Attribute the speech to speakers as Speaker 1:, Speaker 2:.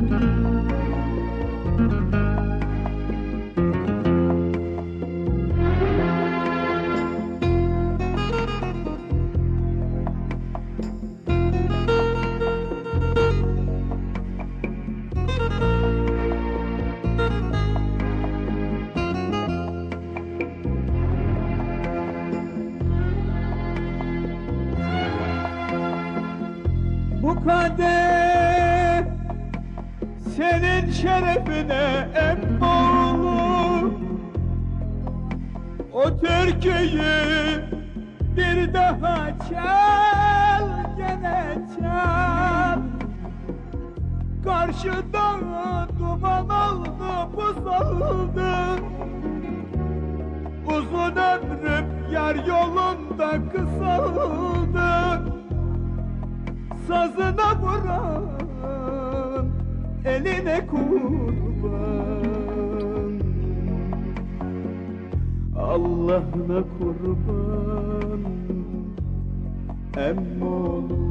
Speaker 1: Bu kadeh senin şerefine emmoğlu O türküyü bir daha çal gene çal. Karşıda duman buz oldu Uzun ömrüm yar yolunda kısaldı. Sazına vuran eline kurban. Allah'ına kurban. Emmoğlu